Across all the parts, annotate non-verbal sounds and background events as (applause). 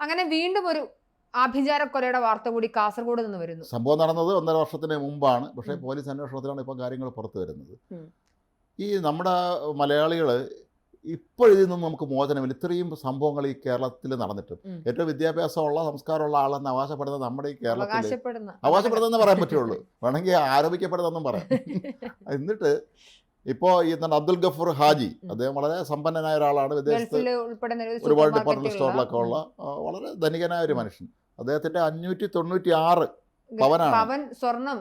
അങ്ങനെ വീണ്ടും ഒരു ആഭിചാര കൊലയുടെ വാർത്ത കൂടി കാസർഗോഡ് നിന്ന് വരുന്നു. സംഭവം നടന്നത് ഒന്നര വർഷത്തിന് മുമ്പാണ്. പക്ഷേ പോലീസ് അന്വേഷണത്തിലാണ് ഇപ്പം കാര്യങ്ങൾ പുറത്തു വരുന്നത്. ഈ നമ്മുടെ മലയാളികൾ ഇപ്പോഴിതിൽ നിന്നും നമുക്ക് മോചനമില്ല ഇത്രയും സംഭവങ്ങൾ ഈ കേരളത്തിൽ നടന്നിട്ടും. ഏറ്റവും വിദ്യാഭ്യാസമുള്ള സംസ്കാരമുള്ള ആളെന്ന് അവകാശപ്പെടുന്ന നമ്മുടെ ഈ കേരളത്തിൽ അവകാശപ്പെടുന്ന അവകാശപ്പെടുന്നതെന്ന് പറയാൻ പറ്റുള്ളൂ. വേണമെങ്കിൽ ആരോപിക്കപ്പെടുന്നതെന്നും പറയാം. (laughs) എന്നിട്ട് ഇപ്പോൾ ഈ അബ്ദുൽ ഗഫൂർ ഹാജി അദ്ദേഹം വളരെ സമ്പന്നനായ ഒരാളാണ്. വിദേശത്ത് ഒരുപാട് ഡിപ്പാർട്ട്മെന്റ് സ്റ്റോറിലൊക്കെ ഉള്ള വളരെ ധനികനായ ഒരു മനുഷ്യൻ. അദ്ദേഹത്തിന്റെ അഞ്ഞൂറ്റി തൊണ്ണൂറ്റി ആറ് പവനാണ്. പവൻ സ്വർണം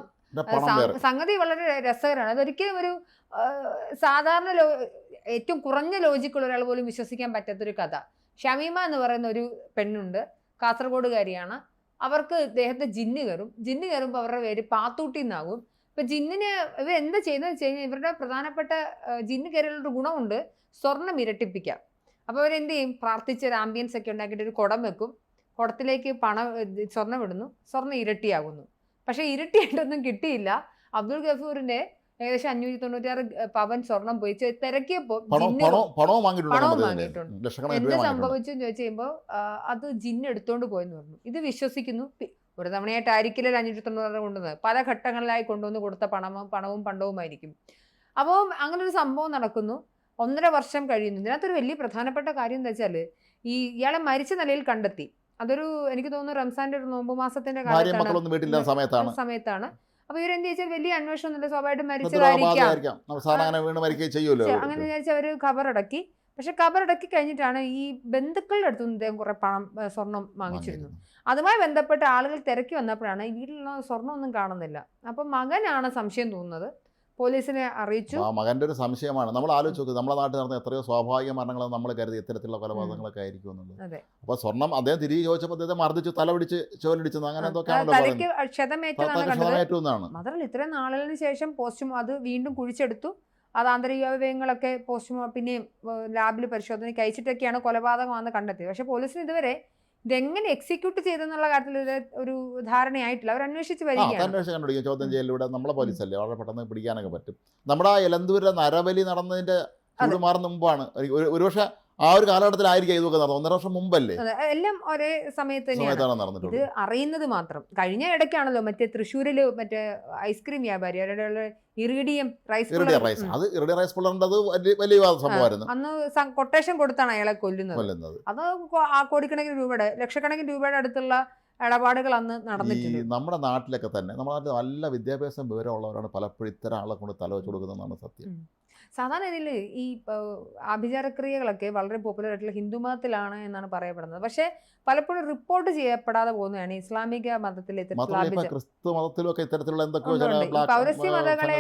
സംഗതി വളരെ രസകരമാണ്. അതൊരിക്കലും ഒരു സാധാരണ ലോ ഏറ്റവും കുറഞ്ഞ ലോജിക്കുള്ള ഒരാൾ പോലും വിശ്വസിക്കാൻ പറ്റാത്തൊരു കഥ. ഷമീമ എന്ന് പറയുന്ന ഒരു പെണ്ണുണ്ട് കാസർഗോഡുകാരിയാണ്. അവർക്ക് ഇദ്ദേഹത്തെ ജിന്ന് കയറും. ജിന്ന് കയറുമ്പോൾ അവരുടെ പേര് പാത്തൂട്ടി എന്നാകും ഇപ്പൊ ജിന്നിന് ഇവർ എന്താ ചെയ്യുന്നത് വെച്ച് കഴിഞ്ഞാൽ ഇവരുടെ പ്രധാനപ്പെട്ട ജിന്ന് കയറിയുള്ളൊരു ഗുണമുണ്ട് സ്വർണം ഇരട്ടിപ്പിക്കാം. അപ്പോൾ അവരെന്ത് ചെയ്യും? പ്രാർത്ഥിച്ച ഒരു ആംബിയൻസ് ഒക്കെ ഉണ്ടാക്കിയിട്ട് ഒരു കുടം വെക്കും. കുടത്തിലേക്ക് പണം സ്വർണം ഇടുന്നു. സ്വർണം ഇരട്ടിയാകുന്നു. പക്ഷേ ഇരട്ടിയായിട്ടൊന്നും കിട്ടിയില്ല. അബ്ദുൾ ഗഫൂറിന്റെ ഏകദേശം അഞ്ഞൂറ്റി തൊണ്ണൂറ്റിയാറ് പവൻ സ്വർണം പോയി തിരക്കിയപ്പോ പണം പണവും വാങ്ങിയിട്ടുണ്ട്. എന്ത് സംഭവിച്ചു എന്ന് ചോദിച്ചു കഴിയുമ്പോൾ അത് ജിന്ന് എടുത്തോണ്ട് പോയെന്ന് പറഞ്ഞു. ഇത് വിശ്വസിക്കുന്നു. ഒരു തവണയായിട്ട് ആയിരിക്കില്ല അഞ്ഞൂറ്റി തൊണ്ണൂറ് കൊണ്ടുവന്നത്. പല ഘട്ടങ്ങളിലായി കൊണ്ടുവന്ന് കൊടുത്ത പണവും പണവും പണ്ടവുമായിരിക്കും. അപ്പോൾ അങ്ങനെ ഒരു സംഭവം നടക്കുന്നു. ഒന്നര വർഷം കഴിയുന്നു. ഇതിനകത്തൊരു വലിയ പ്രധാനപ്പെട്ട കാര്യം എന്താ വെച്ചാൽ ഈ ഇയാളെ മരിച്ച നിലയിൽ കണ്ടെത്തി. അതൊരു എനിക്ക് തോന്നുന്നു റംസാന്റെ ഒരു നോമ്പ് മാസത്തിന്റെ കാലത്താണ്. സമയത്താണ്. അപ്പൊ ഇവരെന്ത് ചോദിച്ചാൽ വലിയ അന്വേഷണം ഒന്നുമില്ല. സ്വാഭാവികമായിട്ടും മരിച്ചതായിരിക്കാം. അങ്ങനെ വിചാരിച്ച് അവർ കബറടക്കി പക്ഷെ കബറടക്കി കഴിഞ്ഞിട്ടാണ് ഈ ബന്ധുക്കളുടെ അടുത്തുനിന്ന് ഇദ്ദേഹം കുറെ പണം സ്വർണം വാങ്ങിച്ചിരുന്നു അതുമായി ബന്ധപ്പെട്ട ആളുകൾ തിരക്കി വന്നപ്പോഴാണ് ഈ വീട്ടിലുള്ള സ്വർണമൊന്നും കാണുന്നില്ല. അപ്പൊ മകനാണ് സംശയം തോന്നുന്നത്. പോലീസിനെ അറിയിച്ചു. ആ മകന്റെ ഒരു സംശയമാണ്. നമ്മൾ ആലോചിച്ച് നോക്കുക നമ്മുടെ നാട്ടിൽ നടന്ന എത്രയോ സ്വാഭാവിക മരണങ്ങൾ നമ്മൾ കരുതി ഇത്തരത്തിലുള്ള കൊലപാതകങ്ങളൊക്കെ ആയിരിക്കും എന്നുള്ളത്. അപ്പോൾ സ്വർണം അദ്ദേഹം തിരികെ ചോദിച്ചപ്പോൾ അദ്ദേഹം മർദ്ദിച്ചു തലപിടിച്ച് ചോലിടിച്ചു അങ്ങനെ എന്തൊക്കെയാണല്ലോ ക്ഷതമേറ്റു എന്നാണ്. മാത്രമല്ല ഇത്രയും നാളുകളിന് ശേഷം പോസ്റ്റും അത് വീണ്ടും കുഴിച്ചെടുത്തു. അത് ആന്തരിക അവയവങ്ങളൊക്കെ പോസ്റ്റ്മോർട്ടം പിന്നെയും ലാബിൽ പരിശോധനയ്ക്ക് അയച്ചിട്ടൊക്കെയാണ് കൊലപാതകമാണെന്ന് കണ്ടെത്തിയത്. പക്ഷേ പോലീസിന് ഇതുവരെ ഇതെങ്ങനെ എക്സിക്യൂട്ട് ചെയ്തെന്നുള്ള കാര്യത്തിൽ ഇത് ഒരു ധാരണയായിട്ടില്ല. അവർ അന്വേഷിച്ച് വരിക വരികയാണ്. അന്വേഷണം കണ്ടുപിടിക്കും. ചോദ്യം ചെയ്യലിലൂടെ നമ്മളെ പോലീസല്ലേ? വളരെ പെട്ടെന്ന് പിടിക്കാനൊക്കെ പറ്റും. നമ്മുടെ ആ എലന്തൂരിലെ നരബലി നടന്നതിന്റെ ചൂട് മാറുന്ന മുമ്പാണ്. ഒരു- ഒരു- ഒരുപക്ഷെ ആ ഒരു കാലഘട്ടത്തിലായിരിക്കും ഇതൊക്കെ നടന്നത്. ഒന്നര വർഷം മുമ്പല്ലേ? എല്ലാം ഒരേ സമയത്ത് തന്നെയാണ്. ഇത് അറിയുന്നത് മാത്രം. കഴിഞ്ഞ ഇടയ്ക്കാണല്ലോ മറ്റേ തൃശ്ശൂരിൽ മറ്റേ ഐസ്ക്രീം വ്യാപാരി അവരുടെ ഇറിഡിയം റൈസ് ഇറിഡിയ റൈസ്. അത് ഇറിഡിയ റൈസ് പുള്ളറിന്റെ വലിയ വലിയ സംഭവമായിരുന്നു. അന്ന് കൊട്ടേഷൻ കൊടുത്താണ് അയാളെ കൊല്ലുന്നത്. കൊല്ലുന്നത്. അത് ആ കോടിക്കണക്കിന് രൂപയുടെ ലക്ഷക്കണക്കിന് രൂപയുടെ അടുത്തുള്ള ഇടപാടുകൾ അന്ന് നടന്നിട്ടുണ്ട്. നമ്മുടെ നാട്ടിലൊക്കെ തന്നെ നമ്മുടെ നാട്ടിൽ നല്ല വിദ്യാഭ്യാസം വിവരമുള്ളവരാണ് പലപ്പോഴും ഇത്തരം ആളെ കൊണ്ട് തല വെച്ച് കൊടുക്കുന്നതാണ് സത്യം. സാധാരണ ഇതിൽ ഈ ആഭിചാരക്രിയകളൊക്കെ വളരെ പോപ്പുലർ ആയിട്ടുള്ള ഹിന്ദു മതത്തിലാണ് എന്നാണ് പറയപ്പെടുന്നത്. പക്ഷേ പലപ്പോഴും റിപ്പോർട്ട് ചെയ്യപ്പെടാതെ പോകുന്നതാണ് ഇസ്ലാമിക മതത്തിലെ ക്രിസ്തു മതത്തിലും ഒക്കെ ഇത്തരത്തിലുള്ള എന്തൊക്കെയോ പൗരസ്ത്യ മതങ്ങളെ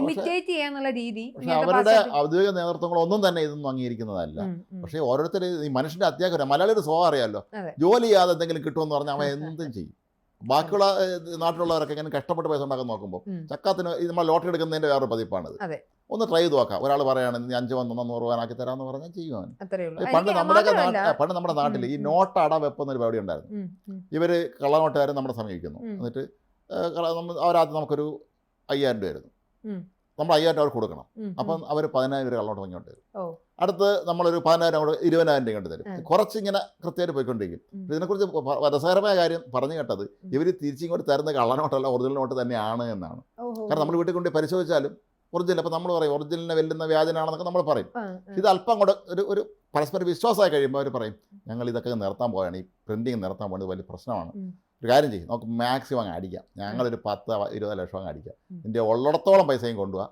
ഇമിറ്റേറ്റ് ചെയ്യാന്നുള്ള രീതി അവരുടെ ഔദ്യോഗിക ഔദ്യോഗിക നേതൃത്വങ്ങളൊന്നും തന്നെ ഇതൊന്നും അംഗീകരിക്കുന്നതല്ല. പക്ഷേ ഓരോരുത്തർ ഈ മനുഷ്യന്റെ അത്യാഗ്രഹം മലയാളിയുടെ സ്വഭാവം അറിയാമല്ലോ. ജോലി ചെയ്യാതെ എന്തെങ്കിലും കിട്ടുമെന്ന് പറഞ്ഞാൽ അവൻ എന്തും ചെയ്യും. ബാക്കിയുള്ള നാട്ടിലുള്ളവരൊക്കെ ഇങ്ങനെ കഷ്ടപ്പെട്ട് പൈസ ഉണ്ടാക്കാൻ നോക്കുമ്പോൾ. ചക്കാത്തിന് നമ്മൾ ലോട്ടറി എടുക്കുന്നതിന്റെ വേറൊരു പതിപ്പാണ്. ഒന്ന് ട്രൈ ചെയ്ത് നോക്കാം. ഒരാൾ പറയാണ് നീ അഞ്ച് വന്ന് നൂറ് രൂപനാക്കി തരാമെന്ന് പറഞ്ഞാൽ ചെയ്യുവാൻ. പണ്ട് നമ്മുടെ പണ്ട് നമ്മുടെ നാട്ടിൽ ഈ. നോട്ട് അട വെപ്പെന്നൊരു പരിപാടി ഉണ്ടായിരുന്നു. ഇവർ കള്ളനോട്ടുകാരെ നമ്മളെ സമീപിക്കുന്നു. എന്നിട്ട് അവരാദ്യം നമുക്കൊരു അയ്യായിരം രൂപ ആയിരുന്നു. നമ്മൾ അയ്യായിരം അവർക്ക് കൊടുക്കണം. അപ്പം അവർ പതിനായിരം രൂപ കള്ളനോട്ട് ഇങ്ങോട്ട് തരും. അടുത്ത് നമ്മളൊരു പതിനായിരം അങ്ങോട്ട് ഇരുപതിനായിരം രൂപ ഇങ്ങോട്ട് തരും കുറച്ചിങ്ങനെ കുറച്ച് ഇങ്ങനെ കൃത്യമായിട്ട് പോയിക്കൊണ്ടിരിക്കും ഇതിനെക്കുറിച്ച് രസകരമായ കാര്യം പറഞ്ഞു കേട്ടത് ഇവർ തിരിച്ചിങ്ങോട്ട് തരുന്ന കള്ളനോട്ടല്ല ഒറിജിനൽ നോട്ട് തന്നെയാണ് എന്നാണ്. കാരണം നമ്മൾ വീട്ടിൽ കൊണ്ട് പരിശോധിച്ചാലും ഒറിജിനൽ അപ്പം നമ്മൾ പറയും ഒറിജിനലിനെ വെല്ലുന്ന വ്യാജനാണെന്നൊക്കെ നമ്മൾ പറയും. ഇത് അല്പം കൂടെ ഒരു ഒരു പരസ്പര വിശ്വാസമായി കഴിയുമ്പോൾ അവർ പറയും ഞങ്ങൾ ഇതൊക്കെ നിർത്താൻ പോവുകയാണ് ഈ പ്രിന്റിങ് നിർത്താൻ പോകുന്നത് വലിയ പ്രശ്നമാണ്. ഒരു കാര്യം ചെയ്യും. നമുക്ക് മാക്സിമം അങ്ങ് അടിക്കാം. ഞങ്ങളൊരു പത്ത് ഇരുപത് ലക്ഷം അങ്ങ് അടിക്കാം. എന്റെ ഇതിന്റെ ഉള്ളിടത്തോളം പൈസയും കൊണ്ടുപോവാ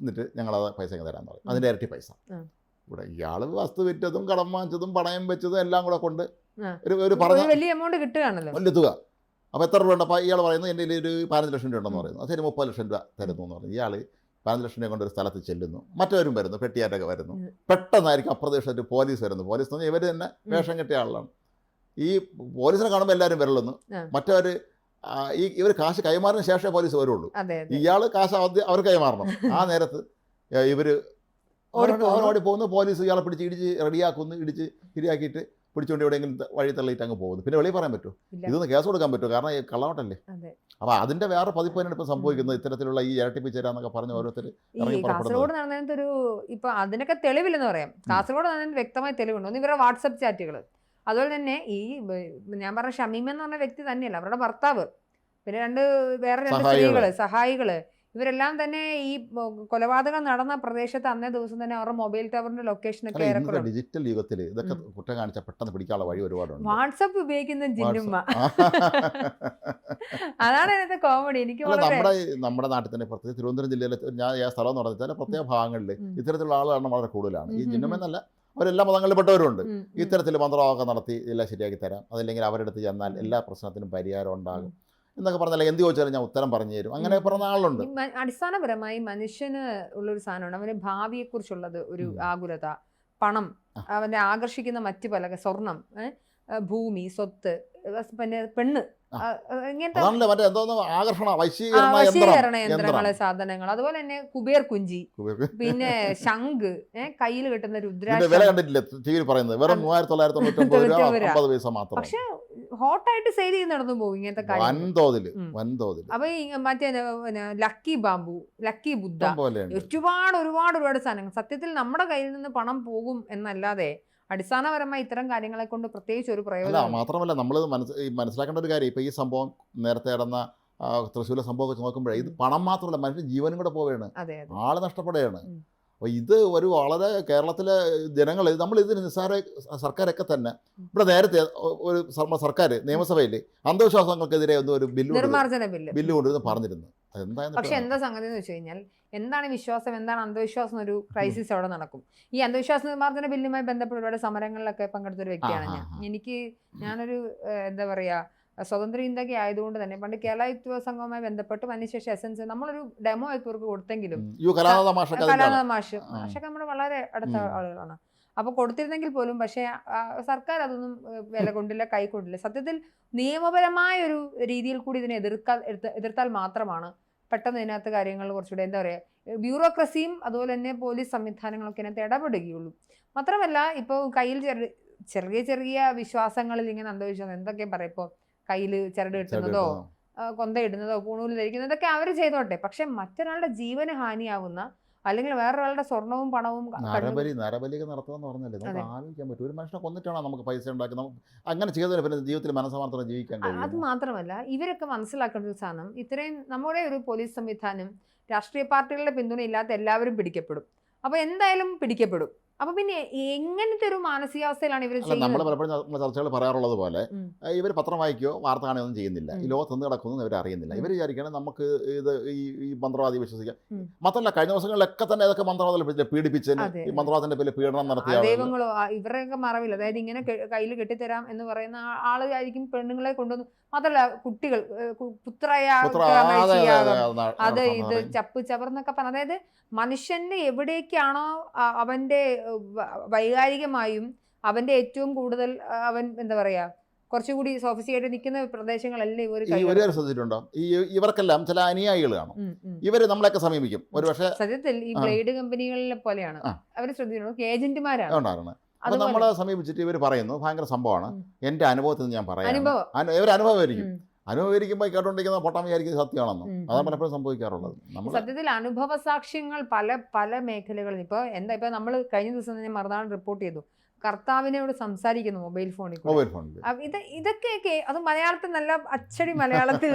എന്നിട്ട് ഞങ്ങളത് പൈസ തരാൻ പറയും. അതിന്റെ ഇരട്ടി പൈസ. ഇവിടെ ഇയാൾ വസ്തു വിറ്റതും കടം വാങ്ങിച്ചതും പണയം വെച്ചതും എല്ലാം കൂടെ കൊണ്ട് ഒരു ഒരു പറഞ്ഞ വലിയ എമൗണ്ട് കിട്ടുകയാണല്ലോ. വലിയ തുക. അപ്പോൾ എത്ര രൂപ ഉണ്ട്? അപ്പോൾ ഇയാൾ പറയുന്നത് എന്റെ ഒരു പതിനഞ്ച് ലക്ഷം രൂപ ഉണ്ടെന്ന് പറയുന്നു. അതിന് മുപ്പത് ലക്ഷം രൂപ തരുന്നു എന്ന് പറഞ്ഞു. ഇയാൾ പതിനഞ്ച് ലക്ഷം രൂപ കൊണ്ട് ഒരു സ്ഥലത്ത് ചെല്ലുന്നു. മറ്റവരും വരുന്നു. പെട്ടിയാറ്റൊക്കെ വരുന്നു. പെട്ടെന്നായിരിക്കും അപ്രതീക്ഷിതമായിട്ട് പോലീസ് വരുന്നു. പോലീസ് എന്ന് പറഞ്ഞാൽ ഇവർ തന്നെ വേഷം കെട്ടിയ ആളാണ്. ഈ പോലീസിനെ കാണുമ്പോൾ എല്ലാവരും വരളുന്നു. മറ്റവർ ഈ ഇവർ കാശ് കൈമാറിന് ശേഷമേ പോലീസ് വരുള്ളൂ. ഇയാൾ കാശ് അവർ കൈമാറണം. (laughs) ആ നേരത്ത് ഇവർ. അവനോടി പോകുന്നു. പോലീസ് ഇയാളെ പിടിച്ച് ഇടിച്ച് റെഡിയാക്കുന്നു. ഇടിച്ച് ശരിയാക്കിയിട്ട് പിടിച്ചുകൊണ്ട് എവിടെയെങ്കിലും വഴി തള്ളിയിട്ട് അങ്ങ് പോകുന്നു. പിന്നെ വെളിയിൽ പറയാൻ പറ്റുമോ. ഇതൊന്ന് കേസ് കൊടുക്കാൻ പറ്റുമോ? കാരണം ഈ കള്ളവട്ടല്ലേ? അപ്പോൾ അതിന്റെ വേറെ പതിപ്പ് തന്നെയാണ് ഇപ്പോൾ സംഭവിക്കുന്നത്. ഇത്തരത്തിലുള്ള ഈ ഇരട്ടിപ്പിച്ചേരാന്നൊക്കെ പറഞ്ഞ് ഓരോരുത്തർ. കാസർഗോഡ് നടന്നതിനകത്ത് ഒരു ഇപ്പൊ അതിനൊക്കെ തെളിവില്ലെന്ന് പറയാം. കാസർഗോഡ് നടന്നതിന് വ്യക്തമായ തെളിവുണ്ട്. ഒന്ന് ഇവരുടെ വാട്സപ്പ് ചാറ്റുകൾ അതുപോലെ തന്നെ ഈ ഞാൻ പറഞ്ഞ ഷമീം എന്ന് പറഞ്ഞ വ്യക്തി തന്നെയല്ല അവരുടെ ഭർത്താവ്. പിന്നെ രണ്ട് വേറെ രണ്ട്. സ്ത്രീകൾ സഹായികൾ. ഇവരെല്ലാം തന്നെ ഈ കൊലപാതകം നടന്ന പ്രദേശത്ത് അന്നേ ദിവസം തന്നെ അവരുടെ മൊബൈൽ ടവറിന്റെ ലൊക്കേഷൻ ഒക്കെ ഡിജിറ്റൽ യുഗത്തിൽ ഇതൊക്കെ കുറ്റം കാണിച്ചാൽ പെട്ടെന്ന് പിടിക്കാനുള്ള വഴി ഒരുപാടുണ്ട്. വാട്സപ്പ് ഉപയോഗിക്കുന്ന ജിന്നുമ്മ. (laughs) അതാണ് അതിനകത്ത് കോമഡി എനിക്ക് നമ്മുടെ നമ്മുടെ നാട്ടിൽ തന്നെ പ്രത്യേകിച്ച് തിരുവനന്തപുരം ജില്ലയിലെ ഞാൻ സ്ഥലം എന്ന് പറഞ്ഞാൽ പ്രത്യേക ഭാഗങ്ങളിൽ ഇത്തരത്തിലുള്ള ആളുകളാണ് വളരെ കൂടുതലാണ്. ഈ ജിന്നുമ്മ ജിന്നമെന്നല്ല അവരെല്ലാ മതങ്ങളിൽപ്പെട്ടവരുണ്ട്. ഇത്തരത്തിൽ മന്ത്രവാദമൊക്കെ നടത്തി എല്ലാം ശരിയാക്കി തരാം. അതല്ലെങ്കിൽ അവരുടെ അടുത്ത് ചെന്നാൽ എല്ലാ പ്രശ്നത്തിനും പരിഹാരം ഉണ്ടാകും. എന്നൊക്കെ പറഞ്ഞാൽ എന്ത് ചോദിച്ചാലും ഞാൻ ഉത്തരം പറഞ്ഞു തരും. അങ്ങനെ പറഞ്ഞ ആളുണ്ട് അടിസ്ഥാനപരമായി മനുഷ്യന് ഉള്ളൊരു സാധനമാണ്. അവന് ഭാവിയെ കുറിച്ചുള്ളത് ഒരു ആകുലത പണം അവനെ ആകർഷിക്കുന്ന മറ്റു പല സ്വർണം ഭൂമി സ്വത്ത് പിന്നെ പെണ്ണ്. വശീകരണ യന്ത്രങ്ങൾ സാധനങ്ങൾ അതുപോലെ തന്നെ കുബേർ കുഞ്ചി. പിന്നെ ശംഖ് കയ്യിൽ കിട്ടുന്ന രുദ്രാക്ഷ. വില കണ്ടിട്ടില്ല? ടി വിയിൽ പറയുന്നത്. വെറും മൂവായിരത്തി തൊള്ളായിരത്തി തൊണ്ണൂറ്റൊമ്പത് രൂപ തൊണ്ണൂറ്റൊമ്പത് രൂപ. അമ്പത് പൈസ മാത്രം. പക്ഷെ ഹോട്ടായിട്ട് സെയിൽ ചെയ്ത് നടന്നു പോകും ഇങ്ങനത്തെ വൻതോതിൽ അപ്പൊ മറ്റേ ലക്കി ബാമ്പു ലക്കി ബുദ്ധ. ഒരുപാട് ഒരുപാട് ഒരുപാട് സാധനങ്ങൾ. സത്യത്തിൽ നമ്മുടെ കയ്യിൽ നിന്ന് പണം പോകും എന്നല്ലാതെ അടിസ്ഥാനപരമായി ഇത്തരം കാര്യങ്ങളെ കൊണ്ട് പ്രത്യേകിച്ച് ഒരു പ്രയോജനം മാത്രമല്ല നമ്മൾ മനസ്സ് മനസ്സിലാക്കേണ്ട ഒരു കാര്യം ഇപ്പോൾ ഈ സംഭവം നേരത്തെ നടന്ന തൃശ്ശൂരിലെ സംഭവം വെച്ച് നോക്കുമ്പോഴേ ഇത് പണം മാത്രമല്ല മനുഷ്യൻ ജീവനും കൂടെ പോവുകയാണ്. ആൾ നഷ്ടപ്പെടുകയാണ്. അപ്പോൾ ഇത് ഒരു വളരെ കേരളത്തിലെ ജനങ്ങൾ നമ്മൾ ഇതിന് നിസ്സാര സർക്കാരൊക്കെ തന്നെ ഇവിടെ നേരത്തെ ഒരു സർക്കാർ നിയമസഭയിൽ അന്ധവിശ്വാസങ്ങൾക്കെതിരെ ഒന്ന് ഒരു ബില്ല് ബില്ല്. കൊണ്ടുവരുന്ന പറഞ്ഞിരുന്നു. പക്ഷെ എന്താ സംഗതി എന്ന് വെച്ച് കഴിഞ്ഞാൽ എന്താണ് വിശ്വാസം എന്താണ് അന്ധവിശ്വാസം എന്നൊരു ക്രൈസിസ് അവിടെ നടക്കും. ഈ അന്ധവിശ്വാസ നിർമ്മാർജന ബില്ലുമായി ബന്ധപ്പെട്ട് ഒരുപാട് സമരങ്ങളിലൊക്കെ പങ്കെടുത്ത ഒരു വ്യക്തിയാണ് ഞാൻ. എനിക്ക് ഞാനൊരു എന്താ പറയാ സ്വതന്ത്ര ഇന്ത്യയ്ക്ക് ആയതുകൊണ്ട് തന്നെ പണ്ട് കേരള യുവ സംഘവുമായി ബന്ധപ്പെട്ട് അതിനുശേഷം എസൻസ് നമ്മളൊരു ഡെമോ ഒക്കെ ഇവർക്ക് കൊടുത്തെങ്കിലും കലാനാഥ മാഷ്. മാഷൊക്കെ നമ്മുടെ വളരെ അടുത്ത. ആളുകളാണ്. അപ്പൊ കൊടുത്തിരുന്നെങ്കിൽ പോലും പക്ഷേ സർക്കാർ അതൊന്നും വില കൊണ്ടില്ല കൈ കൊണ്ടില്ല. സത്യത്തിൽ നിയമപരമായ ഒരു രീതിയിൽ കൂടി ഇതിനെ എതിർക്കാൽ എതിർത്ത- എതിർത്താൽ മാത്രമാണ് പെട്ടെന്ന് ഇതിനകത്ത് കാര്യങ്ങൾ കുറച്ചുകൂടെ എന്താ പറയുക ബ്യൂറോക്രസിയും അതുപോലെ തന്നെ പോലീസ് സംവിധാനങ്ങളൊക്കെ ഇതിനകത്ത് ഇടപെടുകയുള്ളൂ. മാത്രമല്ല ഇപ്പോൾ കയ്യിൽ ചെറിയ ചെറിയ ചെറിയ വിശ്വാസങ്ങളിൽ ഇങ്ങനെ അന്ധവിശ്വാസം എന്തൊക്കെ പറയാം? ഇപ്പോൾ കയ്യിൽ ചരട് കിട്ടുന്നതോ കൊന്ത ഇടുന്നതോ പൂണൂലിൽ ധരിക്കുന്നതോ ഇതൊക്കെ അവർ ചെയ്തോട്ടെ. പക്ഷെ മറ്റൊരാളുടെ ജീവന് ഹാനിയാവുന്ന അല്ലെങ്കിൽ വേറൊരാളുടെ സ്വർണവും പണവും നരബലി നരബലിയൊക്കെ നടത്തുക പറഞ്ഞല്ലേ? നമുക്ക്. ആലോചിക്കാൻ പറ്റും. ഒരു മനുഷ്യനെ കൊന്നിട്ടാണോ നമുക്ക് പൈസ ഉണ്ടാക്കി? അങ്ങനെ ചെയ്തതിന് പിന്നെ ജീവിതത്തിൽ മനസ്സമാർത്ഥം ജീവിക്കാൻ അത് മാത്രമല്ല ഇവരൊക്കെ മനസ്സിലാക്കേണ്ട ഒരു സാധനം ഇത്രയും നമ്മുടെ ഒരു പോലീസ് സംവിധാനം രാഷ്ട്രീയ പാർട്ടികളുടെ പിന്തുണ ഇല്ലാത്ത എല്ലാവരും പിടിക്കപ്പെടും. അപ്പോൾ എന്തായാലും പിടിക്കപ്പെടും. അപ്പൊ പിന്നെ എങ്ങനത്തെ ഒരു മാനസികാവസ്ഥയിലാണ് ഇവർ നമ്മൾ പലപ്പോഴും നമ്മൾ ചർച്ചകൾ പറയാറുള്ളത് പോലെ ഇവർ പത്രം വായിക്കുകയോ വാർത്ത കാണുകയോ ഒന്നും ചെയ്യുന്നില്ല. ഈ. ലോകത്ത് നിന്ന് കിടക്കുന്നു ഇവർ അറിയുന്നില്ല. ഇവർ വിചാരിക്കണം നമുക്ക് ഇത് ഈ ഈ മന്ത്രവാദി വിശ്വസിക്കാം. മാത്രമല്ല കഴിഞ്ഞ ദിവസങ്ങളിലൊക്കെ തന്നെ ഇതൊക്കെ മന്ത്രവാദത്തിൽ പീഡിപ്പിച്ചതിന് അതെ. ഈ മന്ത്രവാദത്തിന്റെ പേരിൽ പീഡനം നടത്തിയ ദൈവങ്ങളോ ഇവരുടെയൊക്കെ മറവില്ല. അതായത് ഇങ്ങനെ കയ്യിൽ കെട്ടിത്തരാം എന്ന് പറയുന്ന ആളായിരിക്കും പെണ്ണുങ്ങളെ കൊണ്ടുവന്നു മാത്രല്ല കുട്ടികൾ പുത്രയ അതെ, ഇത്. ചപ്പ് ചവർന്നൊക്കെ പറഞ്ഞ അതായത് മനുഷ്യന്റെ എവിടേക്കാണോ അവന്റെ വൈകാരികമായും അവന്റെ ഏറ്റവും കൂടുതൽ അവൻ എന്താ പറയാ കുറച്ചുകൂടി സോഫിസിയായിട്ട് നിൽക്കുന്ന പ്രദേശങ്ങളല്ലേ ഇവർ ഈ ഒരു കാര്യം ശ്രദ്ധിച്ചിട്ടുണ്ടോ? ഈ ഇവർക്കെല്ലാം ചില അനുയായികൾ കാണും ഇവർ നമ്മളൊക്കെ സമീപിക്കും. ഒരു പക്ഷേ സത്യത്തിൽ ഈ ബ്ലേഡ് കമ്പനികളിലെ പോലെയാണ്. അവർ അവർ ശ്രദ്ധിച്ചിട്ടുണ്ട് ഏജന്റുമാരാണ്. അപ്പൊ നമ്മളെ സമീപിച്ചിട്ട് ഇവർ പറയുന്നു ഭയങ്കര സംഭവമാണ്. എന്റെ അനുഭവത്തിൽ ഞാൻ പറയാം. അനുഭവം. ഇവർ അനുഭവമായിരിക്കും. അനുഭവിക്കുമ്പോൾ കേട്ടോണ്ടിരിക്കുന്ന പൊട്ടാൻ വിചാരിക്കുന്നത് സത്യമാണെന്നും. അതാണ് പലപ്പോഴും സംഭവിക്കാറുള്ളത്. നമ്മൾ സത്യത്തിൽ അനുഭവ സാക്ഷ്യങ്ങൾ പല പല മേഖലകളിൽ ഇപ്പോൾ എന്താ ഇപ്പൊ നമ്മൾ കഴിഞ്ഞ ദിവസം തന്നെ മറുനാട് റിപ്പോർട്ട് ചെയ്തു. കർത്താവിനോട് സംസാരിക്കുന്നു മൊബൈൽ ഫോണിൽ മൊബൈൽ ഫോണിൽ. ഇത് ഇതൊക്കെയൊക്കെ അത് മലയാളത്തിൽ നല്ല അച്ചടി മലയാളത്തിൽ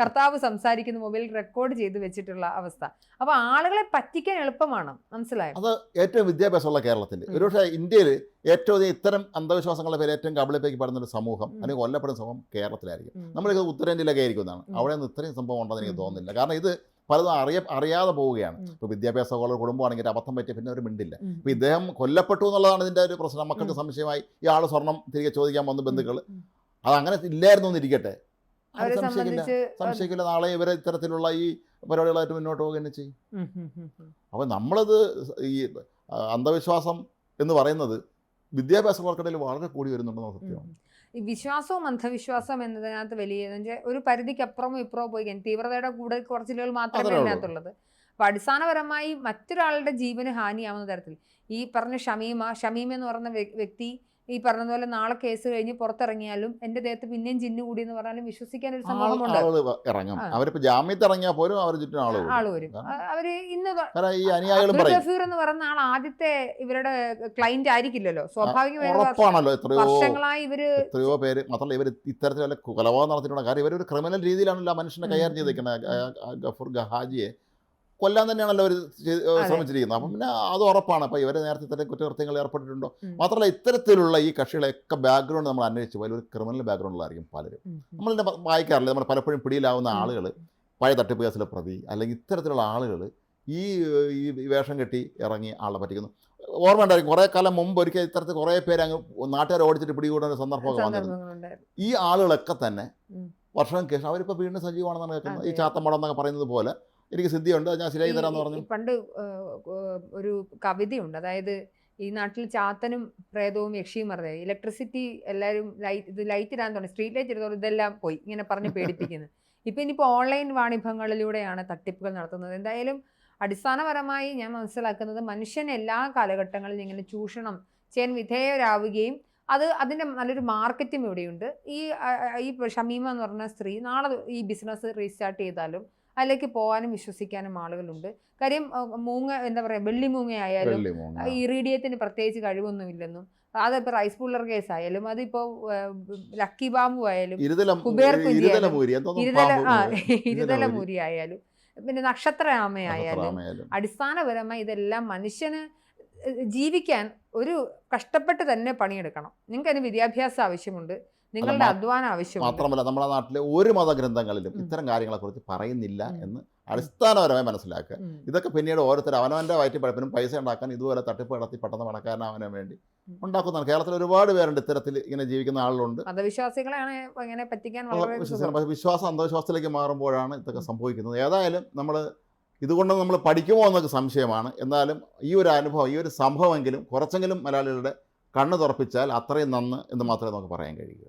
കർത്താവ് സംസാരിക്കുന്നു മൊബൈൽ റെക്കോർഡ് ചെയ്ത് വെച്ചിട്ടുള്ള അവസ്ഥ. അപ്പൊ ആളുകളെ പറ്റിക്കാൻ എളുപ്പമാണ്. മനസ്സിലായോ? അത് ഏറ്റവും വിദ്യാഭ്യാസമുള്ള കേരളത്തിൽ. ഒരുപക്ഷെ ഇന്ത്യയിൽ ഏറ്റവും അധികം ഇത്തരം അന്ധവിശ്വാസങ്ങളുടെ പേര് ഏറ്റവും കബളിപ്പിക്കപ്പെടുന്ന ഒരു സമൂഹം അല്ലെങ്കിൽ കൊല്ലപ്പെടുന്ന സമൂഹം കേരളത്തിലായിരിക്കും. നമ്മളിത് ഉത്തരേന്ത്യയിലൊക്കെ ആയിരിക്കുന്നതാണ് ഉം. അവിടെ നിന്ന് ഇത്രയും സംഭവം ഉണ്ടെന്ന് എനിക്ക് തോന്നുന്നില്ല. കാരണം ഇത് പലതും അറിയ അറിയാതെ പോവുകയാണ്. ഇപ്പോൾ വിദ്യാഭ്യാസമുള്ള കോളർ കുടുംബമാണെങ്കിൽ അബദ്ധം പറ്റിയ പിന്നെ ഒരു മിണ്ടില്ല. ഇപ്പോൾ ഇദ്ദേഹം കൊല്ലപ്പെട്ടു എന്നുള്ളതാണ് ഇതിന്റെ ഒരു പ്രശ്നം. മക്കൾക്ക് സംശയമായി ഈ ആൾ സ്വർണം തിരികെ ചോദിക്കാൻ വന്ന ബന്ധുക്കൾ. അതങ്ങനെ അത് അങ്ങനെ ഇല്ലായിരുന്നു എന്നിരിക്കട്ടെ സംശയിക്കില്ല. സംശയിക്കില്ല. നാളെ ഇവരെ ഇത്തരത്തിലുള്ള ഈ പരിപാടികളായിട്ട് മുന്നോട്ട് പോകുക തന്നെ ചെയ്യും. അപ്പോൾ നമ്മളത് ഈ അന്ധവിശ്വാസം എന്ന് പറയുന്നത് വിദ്യാഭ്യാസവർക്കിടയിൽ വളരെ കൂടി വരുന്നുണ്ടെന്ന് സത്യമാണ്. ഈ വിശ്വാസവും അന്ധവിശ്വാസം എന്നതിനകത്ത് വലിയ ഒരു പരിധിക്ക് ഒരു പരിധിക്കപ്പുറവും ഇപ്പുറവും പോയി കഴിഞ്ഞാൽ തീവ്രതയുടെ കൂടെ കുറച്ചിലുകൾ മാത്രമേ. അതിനകത്തുള്ളത് അപ്പൊ അടിസ്ഥാനപരമായി മറ്റൊരാളുടെ ജീവന് ഹാനിയാവുന്ന തരത്തിൽ ഈ പറഞ്ഞ ഷമീമ ഷമീമ എന്ന് പറയുന്ന വ്യക്തി ഈ പറഞ്ഞതുപോലെ നാളെ കേസ് കഴിഞ്ഞ് പുറത്തിറങ്ങിയാലും എന്റെ ദേഹത്ത് പിന്നെയും ചിന്നു കൂടി എന്ന് പറഞ്ഞാലും വിശ്വസിക്കാൻ ഒരു ആളുകൾ ഇറങ്ങും. അവരിപ്പോ ജാമ്യത്തിൽ ഇറങ്ങിയാൽ പോലും അവർ ചുറ്റും ആൾ വരും. അവർ ഇന്ന് ഫീർ ഈ അനുയായികളും ഗഫീർ എന്ന് പറയുന്ന ആൾ ആദ്യത്തെ ഇവരുടെ ക്ലൈന്റ് ആയിരിക്കില്ലല്ലോ. സ്വാഭാവികമായി വർഷ- വർഷങ്ങളായി ഇവർ എത്രയോ പേര് മാത്രമല്ല ഇവർ ഇത്തരത്തിൽ വല്ല കൊലപാതകം നടത്തിയിട്ടുള്ള കാര്യം. ഇവർ ഒരു ക്രിമിനൽ രീതിയിലാണല്ലോ മനുഷ്യനെ കൈകാര്യം ചെയ്തേക്കുന്നത് ഗഫൂർ ഗഹാജിയെ. കൊല്ലാൻ തന്നെയാണല്ലോ അവർ. ശ്രമിച്ചിരിക്കുന്നത് അപ്പം പിന്നെ അത് ഉറപ്പാണ് അപ്പോൾ ഇവരെ നേരത്തെ തന്നെ കുറ്റകൃത്യങ്ങൾ ഏർപ്പെട്ടിട്ടുണ്ടോ. മാത്രമല്ല ഇത്തരത്തിലുള്ള ഈ കക്ഷികളെയൊക്കെ ബാക്ക്ഗ്രൗണ്ട് നമ്മൾ അന്വേഷിച്ച് പോയാൽ ഒരു ക്രിമിനൽ ബാക്ക്ഗ്രൗണ്ടിലായിരിക്കും പലരും. നമ്മളിതിനെ വായിക്കാറില്ല നമ്മൾ പലപ്പോഴും പിടിയിലാവുന്ന. ആളുകൾ പഴയ തട്ടിപ്പ് കേസിലെ പ്രതി അല്ലെങ്കിൽ ഇത്തരത്തിലുള്ള ആളുകൾ ഈ ഈ വേഷം കെട്ടി ഇറങ്ങി ആളെ പറ്റിക്കുന്നു ഓർമ്മ ഉണ്ടായിരിക്കും കുറേ കാലം മുമ്പ് ഒരിക്കൽ ഇത്തരത്തിൽ കുറേ പേര് അങ്ങ് നാട്ടുകാർ ഓടിച്ചിട്ട് പിടികൂടുന്ന ഒരു സന്ദർഭമൊക്കെ വന്നിരുന്നു ഈ ആളുകളൊക്കെ തന്നെ വർഷം വർഷങ്ങൾക്ക് ശേഷം അവരിപ്പോൾ വീണ്ടും സജീവമാണെന്നാണ് കേൾക്കുന്നത് ഈ. ചാത്തമ്പടം എന്നൊക്കെ പറയുന്നത് പോലെ എനിക്ക് സിദ്ധിയുണ്ട് ഞാൻ ശരിയായി തരാമെന്ന് ഈ- പറഞ്ഞു പണ്ട് ഒരു കവിതയുണ്ട്. അതായത് ഈ നാട്ടിൽ ചാത്തനും പ്രേതവും യക്ഷിയും പറഞ്ഞത് ഇലക്ട്രിസിറ്റി എല്ലാവരും ലൈറ്റ് ഇത് ലൈറ്റ് ഇടാൻ തുടങ്ങി സ്ട്രീറ്റ് ലൈറ്റ് ഇടുന്നവർ ഇതെല്ലാം പോയി ഇങ്ങനെ പറഞ്ഞ് പേടിപ്പിക്കുന്നത് ഇപ്പം ഇനിയിപ്പോൾ ഓൺലൈൻ വാണിഭങ്ങളിലൂടെയാണ് തട്ടിപ്പുകൾ നടത്തുന്നത്. എന്തായാലും അടിസ്ഥാനപരമായി ഞാൻ മനസ്സിലാക്കുന്നത് മനുഷ്യൻ എല്ലാ കാലഘട്ടങ്ങളിലും ഇങ്ങനെ ചൂഷണം ചെയ്യാൻ വിധേയരാവുകയും അത് അതിന്റെ നല്ലൊരു മാർക്കറ്റും ഇവിടെയുണ്ട്. ഈ ഈ ഷമീമ എന്ന് പറഞ്ഞ സ്ത്രീ നാളെ ഈ ബിസിനസ് റീസ്റ്റാർട്ട് ചെയ്താലും അതിലേക്ക് പോകാനും വിശ്വസിക്കാനും ആളുകളുണ്ട്. കാര്യം മൂങ്ങ എന്താ പറയുക വെള്ളി മൂങ്ങ. ആയാലും ഇറീഡിയത്തിന് പ്രത്യേകിച്ച് കഴിവൊന്നുമില്ലെന്നും അതിപ്പോ റൈസ് പുള്ളർ കേസ് ആയാലും അതിപ്പോ ലക്കി ബാമ്പു ആയാലും ഇരുതലം കുബേർ ഇരുതല ആ (laughs) ഇരുതല മൂരി. മുരി ആയാലും പിന്നെ നക്ഷത്രരാമ ആയാലും അടിസ്ഥാനപരമായി ഇതെല്ലാം മനുഷ്യന് ജീവിക്കാൻ ഒരു കഷ്ടപ്പെട്ട് തന്നെ പണിയെടുക്കണം. നിങ്ങൾക്ക് അതിന് വിദ്യാഭ്യാസം ആവശ്യമുണ്ട്. നിങ്ങളുടെ അധ്വാനം ആവശ്യം മാത്രമല്ല നമ്മുടെ നാട്ടിലെ ഒരു മതഗ്രന്ഥങ്ങളിലും ഇത്തരം കാര്യങ്ങളെ കുറിച്ച് പറയുന്നില്ല. എന്ന് അടിസ്ഥാനപരമായി മനസ്സിലാക്കുക. ഇതൊക്കെ പിന്നീട് ഓരോരുത്തർ അവനവന്റെ വയറ്റി പഴപ്പിനും പൈസ ഉണ്ടാക്കാൻ ഇതുപോലെ തട്ടിപ്പ് നടത്തി പെട്ടെന്ന് പണക്കാരനാവാൻ വേണ്ടി. ഉണ്ടാക്കുന്നതാണ്. കേരളത്തിൽ ഒരുപാട് പേരുണ്ട് ഇത്തരത്തിൽ ഇങ്ങനെ ജീവിക്കുന്ന ആളുകളുണ്ട്. വിശ്വാസം അന്ധവിശ്വാസത്തിലേക്ക് മാറുമ്പോഴാണ് ഇതൊക്കെ സംഭവിക്കുന്നത്. ഏതായാലും നമ്മൾ ഇതുകൊണ്ട് നമ്മൾ പഠിക്കുമോ എന്നൊക്കെ സംശയമാണ്. എന്നാലും ഈ ഒരു അനുഭവം ഈ ഒരു സംഭവമെങ്കിലും കുറച്ചെങ്കിലും മലയാളികളുടെ കണ്ണ് തുറപ്പിച്ചാൽ അത്രയും നന്ന് എന്ന് മാത്രമേ നമുക്ക് പറയാൻ കഴിയൂ.